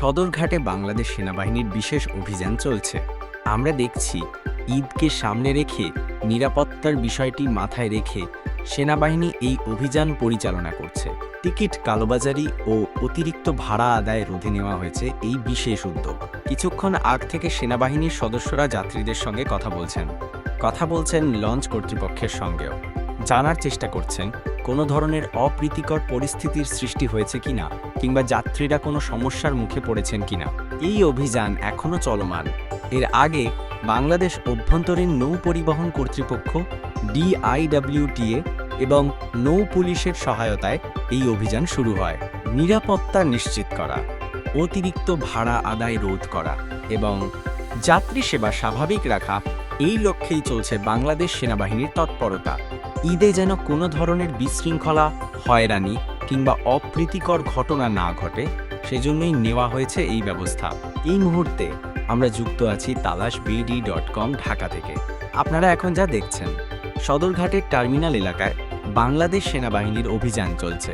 সদরঘাটে বাংলাদেশ সেনাবাহিনীর বিশেষ অভিযান চলছে। আমরা দেখছি, ঈদকে সামনে রেখে, নিরাপত্তার বিষয়টি মাথায় রেখে সেনাবাহিনী এই অভিযান পরিচালনা করছে। টিকিট কালোবাজারি ও অতিরিক্ত ভাড়া আদায় রোধে নেওয়া হয়েছে এই বিশেষ উদ্যোগ। কিছুক্ষণ আগ থেকে সেনাবাহিনীর সদস্যরা যাত্রীদের সঙ্গে কথা বলছেন। কথা বলছেন লঞ্চ কর্তৃপক্ষের সঙ্গেও। জানার চেষ্টা করছেন কোনো ধরনের অপ্রীতিকর পরিস্থিতির সৃষ্টি হয়েছে কিনা কিংবা যাত্রীরা কোনো সমস্যার মুখে পড়েছেন কিনা এই অভিযান এখনও চলমান। এর আগে বাংলাদেশ অভ্যন্তরীণ নৌ পরিবহন কর্তৃপক্ষ, ডিআইডব্লিউটিএ এবং নৌ পুলিশের সহায়তায় এই অভিযান শুরু হয়। নিরাপত্তা নিশ্চিত করা, অতিরিক্ত ভাড়া আদায় রোধ করা এবং যাত্রী সেবা স্বাভাবিক রাখা, এই লক্ষ্যেই চলছে বাংলাদেশ সেনাবাহিনীর তৎপরতা। ঈদে যেন কোনো ধরনের বিশৃঙ্খলা, হয়রানি কিংবা অপ্রীতিকর ঘটনা না ঘটে, সেজন্যই নেওয়া হয়েছে এই ব্যবস্থা। এই মুহূর্তে আমরা যুক্ত আছি তালাশ বিডি ডট কম ঢাকা থেকে। আপনারা এখন যা দেখছেন, সদরঘাটের টার্মিনাল এলাকায় বাংলাদেশ সেনাবাহিনীর অভিযান চলছে।